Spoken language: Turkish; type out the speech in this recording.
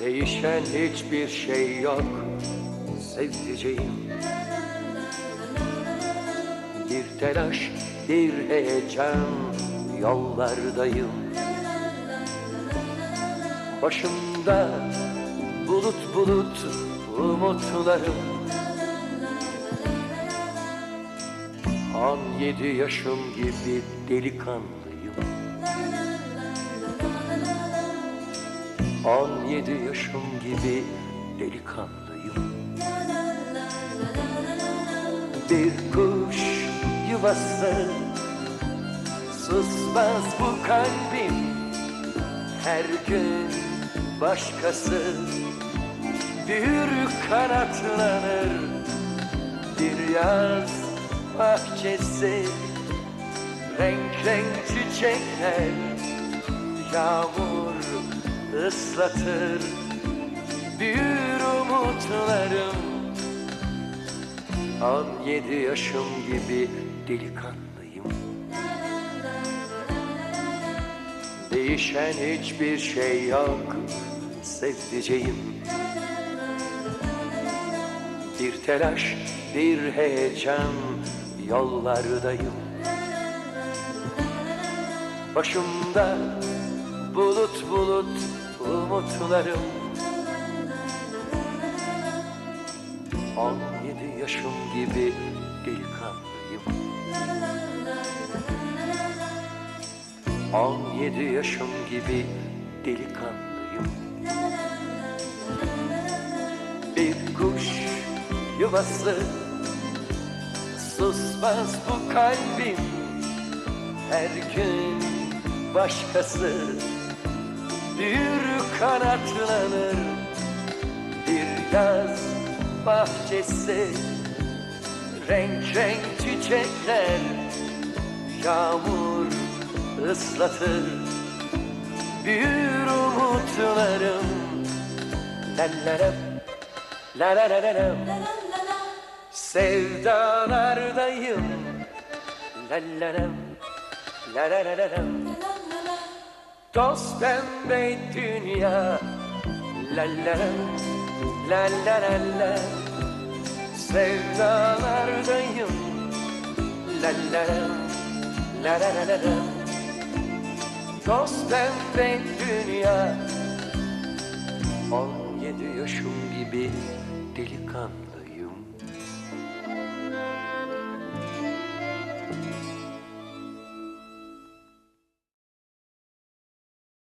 Değişen hiçbir şey yok sevdiceğim. Bir telaş, bir heyecan yollardayım. Başımda bulut bulut umutlarım On yedi yaşım gibi delikanlıyım. On yedi yaşım gibi delikanlıyım. Bir kuş yuvası Susmaz bu kalbim. Her gün başkası Büyür kanatlanır. Bir yaz bahçesi Renk renk çiçekler Yağmur ıslatır Büyür umutlarım. On yedi yaşım gibi delikanlıyım. Değişen hiçbir şey yok sevdiceğim. Bir telaş, bir heyecan yollardayım. Başımda bulut bulut umutlarım. On yedi yaşım gibi delikanlıyım On yedi yaşım gibi delikanlıyım Bir kuş yuvası Susmaz bu kalbim. Her gün başkası Büyür kanatlanır. Bir yaz bahçesi Renk renk çiçekler Yağmur ıslatır. Büyür umutlarım. La la la La la la la la La la la La la la la la Toz pembe dünya. La la la La la la la. Sevdalardayım. La la la La la la la la. Toz pembe dünya. On yedi yaşım gibi delikanlı